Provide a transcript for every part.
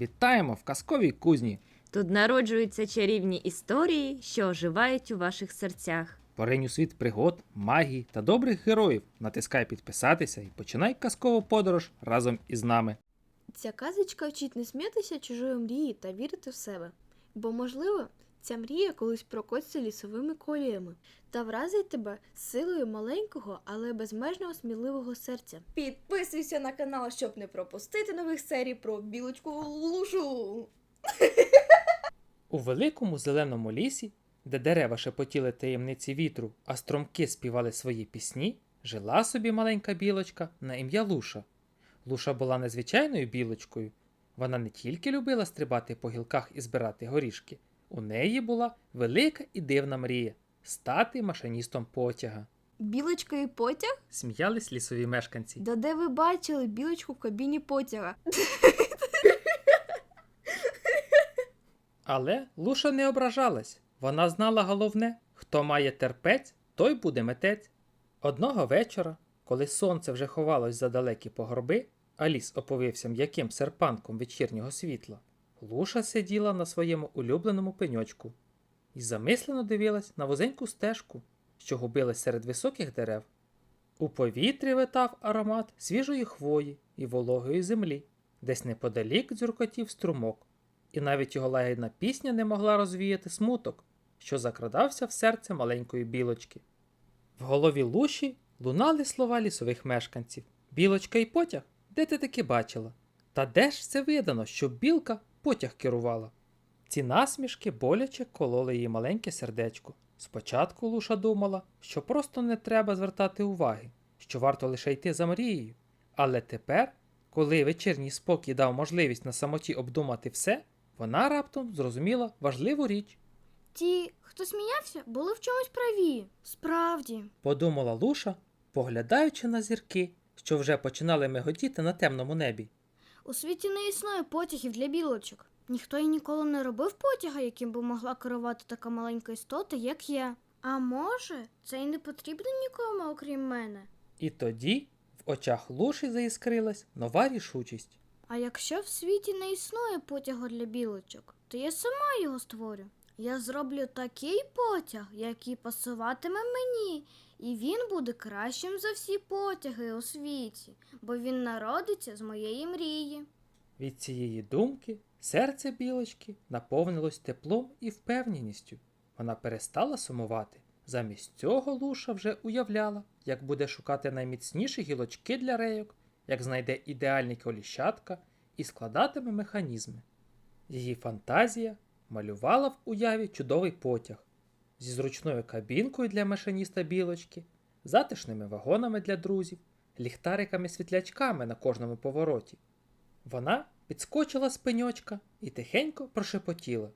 Вітаємо в казковій кузні. Тут народжуються чарівні історії, що оживають у ваших серцях. Поринь у світ пригод, магії та добрих героїв. Натискай підписатися і починай казкову подорож разом із нами. Ця казочка вчить не сміятися чужої мрії та вірити в себе. Бо, можливо, ця мрія колись прокотиться лісовими коліями та вразить тебе силою маленького, але безмежно сміливого серця. Підписуйся на канал, щоб не пропустити нових серій про білочку лушу. У великому зеленому лісі, де дерева шепотіли таємниці вітру, а стромки співали свої пісні, жила собі маленька білочка на ім'я Луша. Луша була незвичайною білочкою. Вона не тільки любила стрибати по гілках і збирати горішки. У неї була велика і дивна мрія стати машиністом потяга. Білочка і потяг? Сміялись лісові мешканці. Да де ви бачили білочку в кабіні потяга? Але Луша не ображалась. Вона знала головне, хто має терпець, той буде метець. Одного вечора, коли сонце вже ховалось за далекі погорби, а ліс оповився м'яким серпанком вечірнього світла, Луша сиділа на своєму улюбленому пеньочку і замислено дивилась на вузеньку стежку, що губилась серед високих дерев. У повітрі витав аромат свіжої хвої і вологої землі, десь неподалік дзюркотів струмок і навіть його лагідна пісня не могла розвіяти смуток, що закрадався в серце маленької білочки. В голові луші лунали слова лісових мешканців Білочка і потяг, де ти таки бачила? Та де ж це видано, щоб білка потяг керувала? Ці насмішки боляче кололи її маленьке сердечко. Спочатку Луша думала, що просто не треба звертати уваги, що варто лише йти за мрією. Але тепер, коли вечірній спокій дав можливість на самоті обдумати все, вона раптом зрозуміла важливу річ. Ті, хто сміявся, були в чомусь праві. Справді. Подумала Луша, поглядаючи на зірки, що вже починали миготіти на темному небі. У світі не існує потягів для білочок. Ніхто і ніколи не робив потяга, яким би могла керувати така маленька істота, як я. А може, це й не потрібно нікому, окрім мене. І тоді в очах Луші заіскрилась нова рішучість. А якщо в світі не існує потягу для білочок, то я сама його створю. Я зроблю такий потяг, який пасуватиме мені, і він буде кращим за всі потяги у світі, бо він народиться з моєї мрії. Від цієї думки серце білочки наповнилось теплом і впевненістю. Вона перестала сумувати. Замість цього Луша вже уявляла, як буде шукати найміцніші гілочки для рейок, як знайде ідеальні коліщатка і складатиме механізми. Її фантазія малювала в уяві чудовий потяг зі зручною кабінкою для машиніста білочки, затишними вагонами для друзів, ліхтариками-світлячками на кожному повороті. Вона підскочила з пеньочка і тихенько прошепотіла.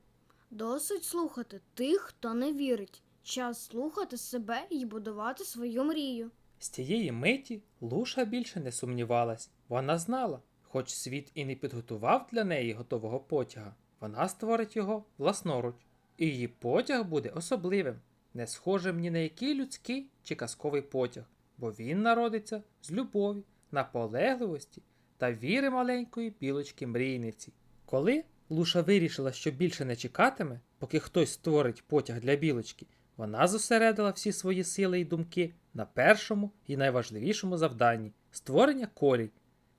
Досить слухати тих, хто не вірить. Час слухати себе і будувати свою мрію. З тієї миті Луша більше не сумнівалась. Вона знала, хоч світ і не підготував для неї готового потяга, вона створить його власноруч, і її потяг буде особливим, не схожим ні на який людський чи казковий потяг, бо він народиться з любові, наполегливості та віри маленької білочки мрійниці. Коли Луша вирішила, що більше не чекатиме, поки хтось створить потяг для білочки, вона зосередила всі свої сили і думки на першому і найважливішому завданні створення колій.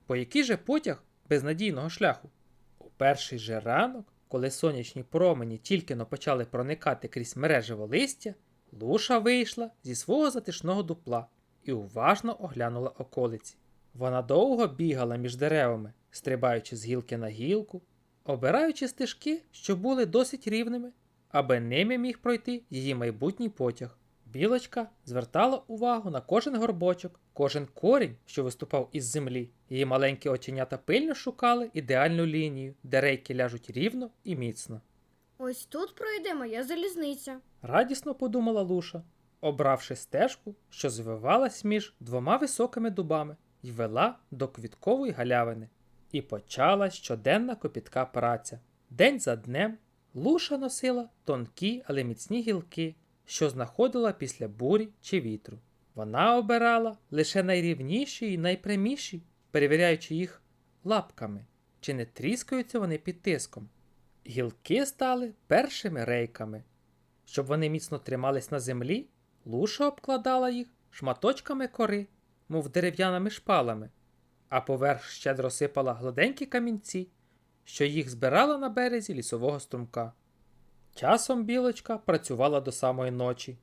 По який же потяг без надійного шляху? У перший же ранок, коли сонячні промені тільки но почали проникати крізь мережево листя, Луша вийшла зі свого затишного дупла і уважно оглянула околиці. Вона довго бігала між деревами, стрибаючи з гілки на гілку, обираючи стежки, що були досить рівними, аби ними міг пройти її майбутній потяг. Білочка звертала увагу на кожен горбочок, кожен корінь, що виступав із землі. Її маленькі оченята пильно шукали ідеальну лінію, де рейки ляжуть рівно і міцно. Ось тут пройде моя залізниця. Радісно подумала Луша, обравши стежку, що звивалась між двома високими дубами і вела до квіткової галявини. І почала щоденна копітка праця. День за днем Луша носила тонкі, але міцні гілки, що знаходила після бурі чи вітру. Вона обирала лише найрівніші і найпряміші, перевіряючи їх лапками, чи не тріскаються вони під тиском. Гілки стали першими рейками. Щоб вони міцно тримались на землі, луша обкладала їх шматочками кори, мов дерев'яними шпалами, а поверх щедро сипала гладенькі камінці, що їх збирала на березі лісового струмка. Часом білочка працювала до самої ночі.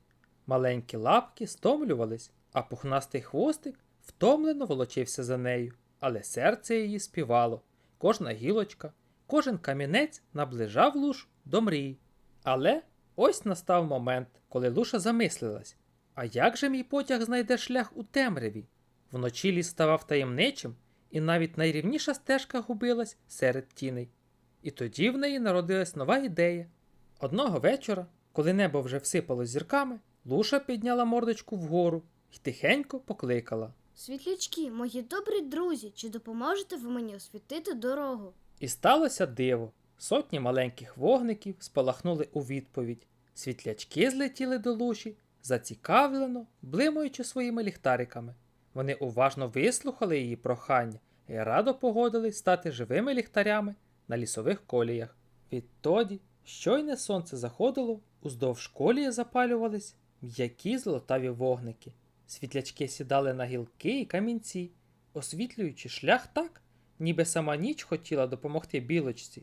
Маленькі лапки стомлювались, а пухнастий хвостик втомлено волочився за нею, але серце її співало. Кожна гілочка, кожен камінець наближав луж до мрії. Але ось настав момент, коли луша замислилась: а як же мій потяг знайде шлях у темряві? Вночі ліс ставав таємничим, і навіть найрівніша стежка губилась серед тіней. І тоді в неї народилась нова ідея. Одного вечора, коли небо вже всипало зірками, луша підняла мордочку вгору і тихенько покликала. Світлячки, мої добрі друзі, чи допоможете ви мені освітити дорогу? І сталося диво. Сотні маленьких вогників спалахнули у відповідь. Світлячки злетіли до луші, зацікавлено, блимаючи своїми ліхтариками. Вони уважно вислухали її прохання і радо погодились стати живими ліхтарями на лісових коліях. Відтоді, щойне сонце заходило, уздовж колії запалювались м'які золотаві вогники. Світлячки сідали на гілки і камінці, освітлюючи шлях так, ніби сама ніч хотіла допомогти білочці.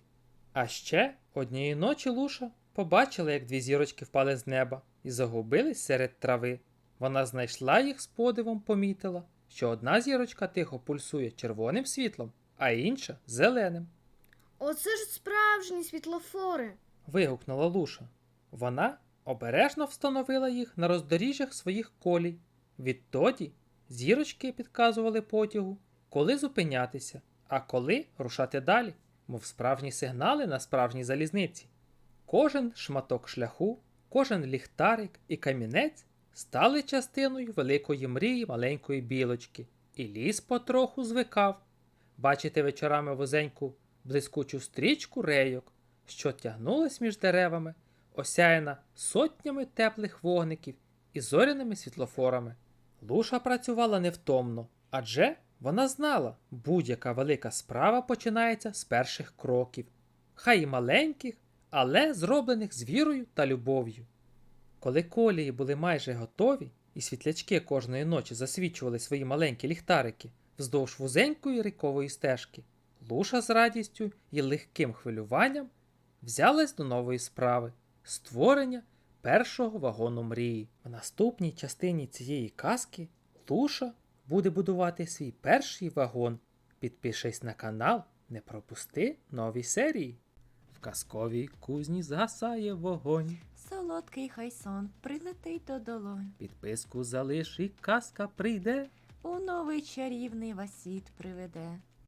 А ще однієї ночі Луша побачила, як дві зірочки впали з неба і загубились серед трави. Вона знайшла їх з подивом, помітила, що одна зірочка тихо пульсує червоним світлом, а інша зеленим. Оце ж справжні світлофори. Вигукнула Луша. Вона обережно встановила їх на роздоріжжях своїх колій. Відтоді зірочки підказували потягу, коли зупинятися, а коли рушати далі, мов справжні сигнали на справжній залізниці. Кожен шматок шляху, кожен ліхтарик і камінець стали частиною великої мрії маленької білочки, і ліс потроху звикав. Бачити вечорами вузеньку блискучу стрічку рейок, що тягнулась між деревами, осяяна сотнями теплих вогників і зоряними світлофорами. Луша працювала невтомно, адже вона знала, будь-яка велика справа починається з перших кроків, хай і маленьких, але зроблених з вірою та любов'ю. Коли колії були майже готові, і світлячки кожної ночі засвічували свої маленькі ліхтарики вздовж вузенької рікової стежки, Луша з радістю і легким хвилюванням взялась до нової справи створення першого вагону мрії. В наступній частині цієї казки Луша буде будувати свій перший вагон. Підпишись на канал, не пропусти нові серії. В казковій кузні згасає вогонь. Солодкий хай сон прилетить до долонь. Підписку залиш і казка прийде. У новий чарівний вас світ приведе.